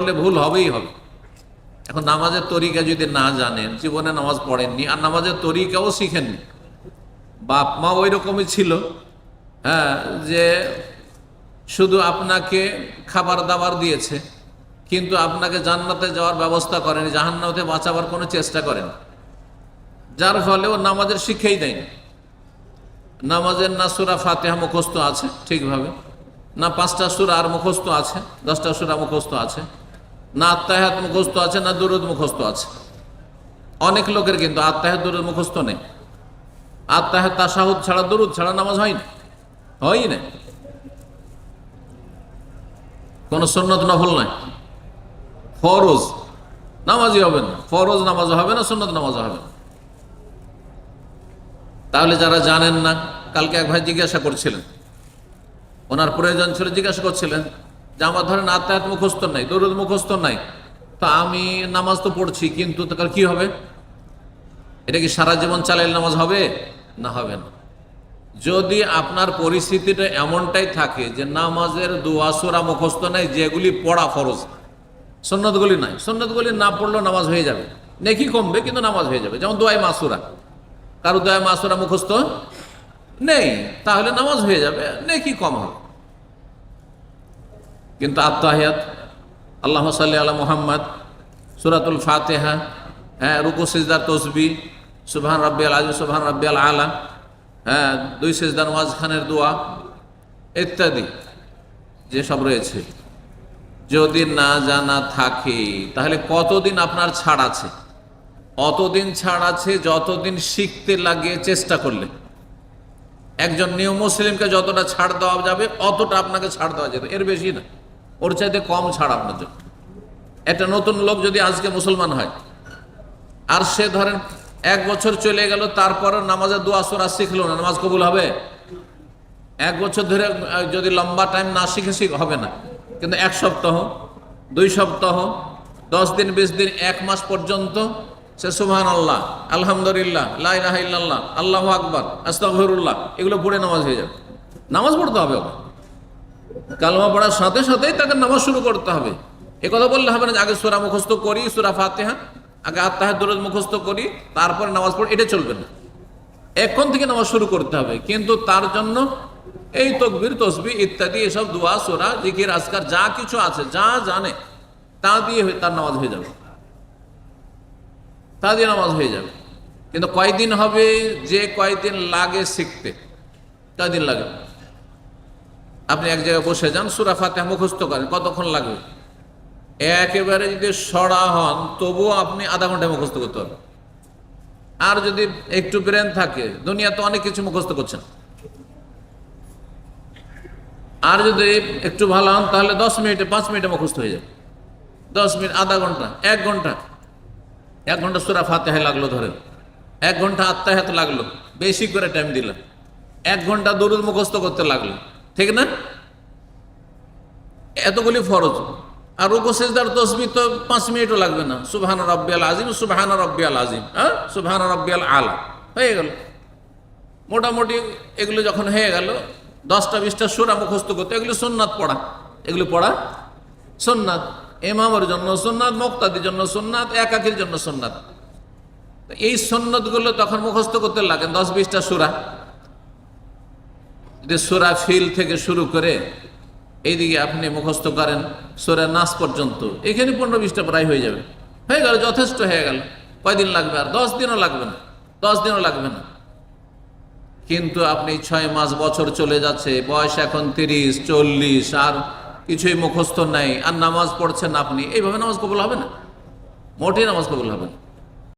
করলে ভুল হবেই হবে। এখন নামাজের তরিকা যদি না জানেন, জীবনে নামাজ পড়েননি, আর নামাজের তরিকাও শিখেননি। বাপ মা ওই রকমই ছিল হ্যাঁ যে শুধু আপনাকে খাবার দাবার দিয়েছে, কিন্তু আপনাকে জান্নাতে যাওয়ার ব্যবস্থা করেন জাহান্নাতে বাঁচাবার কোনো চেষ্টা করেন। যার ফলে ও নামাজের শিক্ষাই দেয়নি। নামাজের না সুরা ফাতেহা মুখস্থ আছে, ঠিকভাবে। না পাঁচটা সুরা আর মুখস্থ আছে, দশটা সুরা মুখস্থ আছে। না আত্মাহাত মুখস্থ আছে, না দুরুদ মুখস্থ আছে। অনেক লোকের কিন্তু আত্মাহাত দুরুদ মুখস্থ নেই। আত্মাহাত তাসাহুদ ছাড়া দুরুদ ছাড়া নামাজ হয় না। হয় না। কোনো সন্ন্যত নফল নয় ফরজ নামাজই হবে না। ফরজ নামাজ হবে না সন্ন্যত নামাজ হবে না। তাহলে যারা জানেন না, কালকে এক ভাই জিজ্ঞাসা করছিলেন। ওনার প্রয়োজন ছিল জিজ্ঞাসা করছিলেন আমার ধরেন আত্মায়াত মুখস্থ নাই, দরুদ মুখস্থ নাই, তা আমি নামাজ তো পড়ছি, কিন্তু তার কি হবে? এটা কি সারা জীবন চালাইল নামাজ হবে? না হবে না। যদি আপনার পরিস্থিতিটা এমনটাই থাকে যে নামাজের দোয়াসোরা মুখস্থ নাই, যেগুলি পড়া ফরজ সন্ন্যতগুলি নাই সন্ন্যতগুলি না পড়লেও নামাজ হয়ে যাবে। নেকি কমবে, কিন্তু নামাজ হয়ে যাবে। যেমন দোয়াই মাসুরা। কারও দোয়াই মাসুরা মুখস্থ নেই, তাহলে নামাজ হয়ে যাবে, নেকি কম হবে। কিন্তু আত্মাহিয়াত আল্লাহ সাল্লি আলা মোহাম্মদ, সুরাতুল ফাতেহা হ্যাঁ রুকু, সিজদার তসবি, সুবহান রাব্বিয়াল আজিম সুবহান আল আলা হ্যাঁ দুই সিজদার ওয়াজ খানের দোয়া, ইত্যাদি যেসব রয়েছে। যদি না জানা থাকে, তাহলে কতদিন আপনার ছাড় আছে? অতদিন ছাড় আছে, যতদিন শিখতে লাগে, চেষ্টা করলে। একজন নিউ মুসলিমকে যতটা ছাড় দেওয়া যাবে, অতটা আপনাকে ছাড় দেওয়া যাবে, এর বেশি না। ওর চাইতে কম ছাড় আপনার জন্য একটা নতুন লোক যদি আজকে মুসলমান হয়, আর সে ধরেন এক বছর চলে গেল, তারপরে নামাজের দোয়া সোরা শিখলো না, নামাজ কবুল হবে? এক বছর ধরে যদি লম্বা টাইম না শিখে, শিখ, হবে না। কিন্তু এক সপ্তাহ, দুই সপ্তাহ, দশ দিন, বিশ দিন, এক মাস পর্যন্ত সে সুবহান আল্লাহ আলহামদুলিল্লাহ লাইলাহ ইল্লাল্লাহ, আল্লাহ আকবর, আস্তাগফিরুল্লাহ, এগুলো পড়ে নামাজ হয়ে যাবে। নামাজ পড়তে হবে ওকে। কালমা পড়ার সাথে সাথেই তাকে নামাজ শুরু করতে হবে। এ কথা বললে হবে না আগে সুরা মুখস্থ করি, সুরা ফাতেহা, আগে আত্মাহের দরজ মুখস্থ করি, তারপরে নামাজ পড়ি, এটা চলবে না। এখন থেকে নামাজ শুরু করতে হবে। কিন্তু তার জন্য এই তকবির তসবি ইত্যাদি, এসব দোয়া, সোরা, জিকির, আজকার, যা কিছু আছে, যা জানে, তা দিয়ে তার নামাজ হয়ে যাবে। তা দিয়ে নামাজ হয়ে যাবে। কিন্তু কয়দিন হবে? যে কয়দিন লাগে শিখতে, কয়দিন লাগে? আপনি এক জায়গায় বসে যান, সুরা ফাতে মুখস্থ করেন, কতক্ষণ লাগবে একেবারে যদি সরা হন, তবুও আপনি আধা ঘন্টায় মুখস্থ করতে পারবেন। আর যদি একটু ব্রেন থাকে দুনিয়া তো অনেক কিছু মুখস্থ করছেন। আর যদি একটু ভালো হন, তাহলে দশ মিনিটে, পাঁচ মিনিটে মুখস্থ হয়ে যাবে। দশ মিনিট, আধা ঘণ্টা, এক ঘণ্টা। এক ঘণ্টা সুরা ফাতেহায় লাগল ধরেন। এক ঘণ্টা আত্মাহাত লাগল, বেশি করে টাইম দিলাম। এক ঘণ্টা দরুদ মুখস্থ করতে লাগল। ঠিক না? এতগুলি ফরজ। আর রুকু সেজদার তসবি তো পাঁচ মিনিটও লাগবে না। সুবহান রব্বিয়াল আজিম সুবহান রব্বিয়াল আজিম হ্যাঁ? সুবহান রব্বিয়াল আলা। হয়ে গেল। মোটামুটি এগুলো যখন হয়ে গেল, দশটা বিশটা সুরা মুখস্থ করতে, এগুলো সোননাথ পড়া। এগুলো পড়া সোননাথ এমামের জন্য সোননাথ মুক্তাদির জন্য সোননাথ একাকির জন্য সোননাথ এই সন্ন্যতগুলো তখন মুখস্থ করতে লাগে, দশ বিশটা সুরা। যদি সুরা ফিল থেকে শুরু করে এইদিকে আপনি মুখস্থ করেন, সুরা নাচ পর্যন্ত। এখানে পনেরো বিশটা প্রায় হয়ে যাবে। হয়ে গেল, যথেষ্ট হয়ে গেল। কয়দিন লাগবে আর? দশ দিনও লাগবে না। দশ দিনও লাগবে না। কিন্তু আপনি ছয় মাস বছর চলে যাচ্ছে, বয়স এখন তিরিশ, চল্লিশ, আর কিছুই মুখস্থ নাই। আর নামাজ পড়ছেন আপনি, এইভাবে নামাজ কবুল হবে না? মোটেই নামাজ কবুল হবে না।